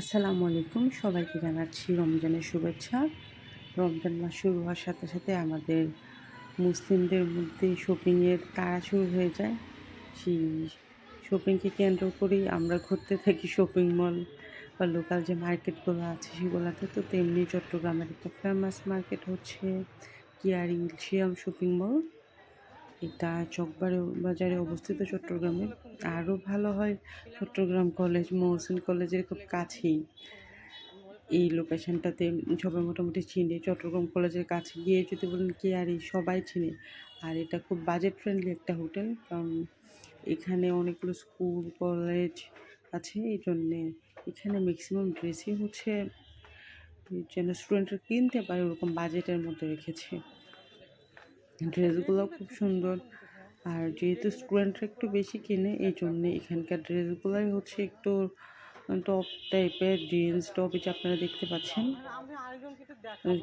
আসসালামু আলাইকুম। সবাইকে জানাচ্ছি রমজানের শুভেচ্ছা। রমজান মাস শুরু হওয়ার সাথে সাথে আমাদের মুসলিমদের মধ্যে শপিংয়ের তাড়া শুরু হয়ে যায়। সেই শপিংকে কেন্দ্র করেই আমরা ঘুরতে থাকি শপিং মল বা লোকাল যে মার্কেটগুলো আছে সেগুলোতে। তো তেমনি চট্টগ্রামের একটা ফেমাস মার্কেট হচ্ছে কিয়ারি ইলশিয়াম শপিং মল এটা চকবারে বাজারে অবস্থিত চট্টগ্রামে। আরও ভালো হয় চট্টগ্রাম কলেজ, মহসিন কলেজের খুব কাছেই। এই লোকেশনটাতে সবাই মোটামুটি চিনে। চট্টগ্রাম কলেজের কাছে গিয়ে যদি বলেন কি আর এই সবাই চিনে। আর এটা খুব বাজেট ফ্রেন্ডলি একটা হোটেল, কারণ এখানে অনেকগুলো স্কুল, কলেজ আছে। এই জন্যে এখানে ম্যাক্সিমাম ড্রেসই হচ্ছে, যেন স্টুডেন্টরা কিনতে পারে, ওরকম বাজেটের মধ্যে রেখেছে। ড্রেসগুলো খুব সুন্দর। আর যেহেতু স্টুডেন্টরা একটু বেশি কিনে এই জন্যে এখানকার ড্রেসগুলোই হচ্ছে একটু টপ টাইপের জিন্স টপ এটা আপনারা দেখতে পাচ্ছেন।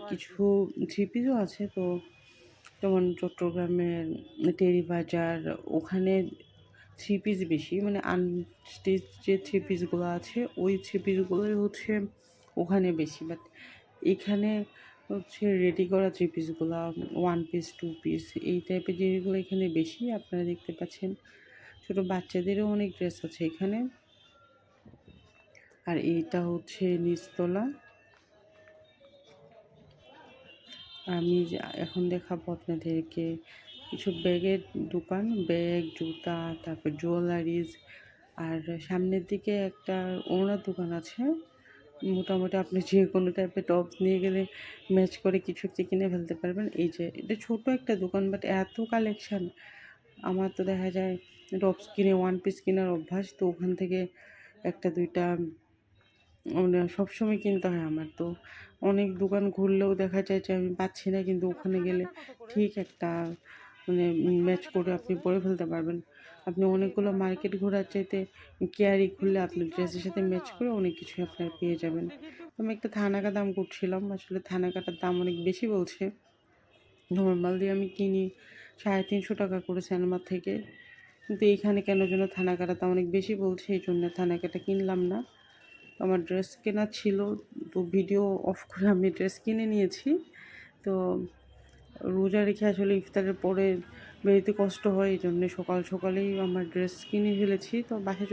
কিছু পিসও আছে তো, যেমন চট্টগ্রামের টেরি বাজার, ওখানে থ্রি পিস বেশি মানে আনস্টিচ যে থ্রি পিসগুলো আছে, ওই থ্রি পিসগুলোই হচ্ছে ওখানে বেশি। বাট এখানে হচ্ছে রেডি করা থ্রি পিসগুলো ওয়ান পিস টু পিস এই টাইপের জিনিসগুলো এখানে বেশি আপনারা দেখতে পাচ্ছেন। ছোটো বাচ্চাদেরও অনেক ড্রেস আছে এখানে। আর এইটা হচ্ছে নিচতলা। আমি এখন দেখাবো আপনাদেরকে। কিছু ব্যাগের দোকান, ব্যাগ, জুতা, তারপর জুয়েলারিজ আর সামনের দিকে একটা ওনার দোকান আছে। মোটামুটি আপনি যে কোনো টাইপের টপস নিয়ে গেলে ম্যাচ করে কিছু একটি কিনে ফেলতে পারবেন। এই যে, এটা ছোটো একটা দোকান বাট এত কালেকশান আমার তো দেখা যায় টপস কিনে ওয়ান পিস কেনার অভ্যাস, তো ওখান থেকে একটা, দুইটা মানে সবসময় কিনতে হয় আমার। তো অনেক দোকান ঘুরলেও দেখা যায় যে আমি পাচ্ছি না, কিন্তু ওখানে গেলে ঠিক একটা মানে ম্যাচ করে আপনি পরে ফেলতে পারবেন। আপনি অনেকগুলো মার্কেট ঘোরার চাইতে কেয়ারি খুললে আপনি ড্রেসের সাথে ম্যাচ করে অনেক কিছুই আপনার পেয়ে যাবেন। আমি একটা থানাকা দাম করছিলাম, আসলে থানাকাটার দাম অনেক বেশি বলছে। নর্মাল দিয়ে আমি কিনি, সাড়ে তিনশো টাকা করে সিনেমার থেকে। কিন্তু এইখানে কেন যেন থানাকাটার দাম অনেক বেশি বলছে, এই জন্য থানাকাটা কিনলাম না। আমার ড্রেস কেনা ছিল, তো ভিডিও অফ করে আমি ড্রেস কিনে নিয়েছি। তো রোজা রেখে আসলে ইফতারের পরে বেরোতে কষ্ট হয়, এই জন্যে সকাল সকালেই আমার ড্রেস কিনে ফেলেছি। তো বাসে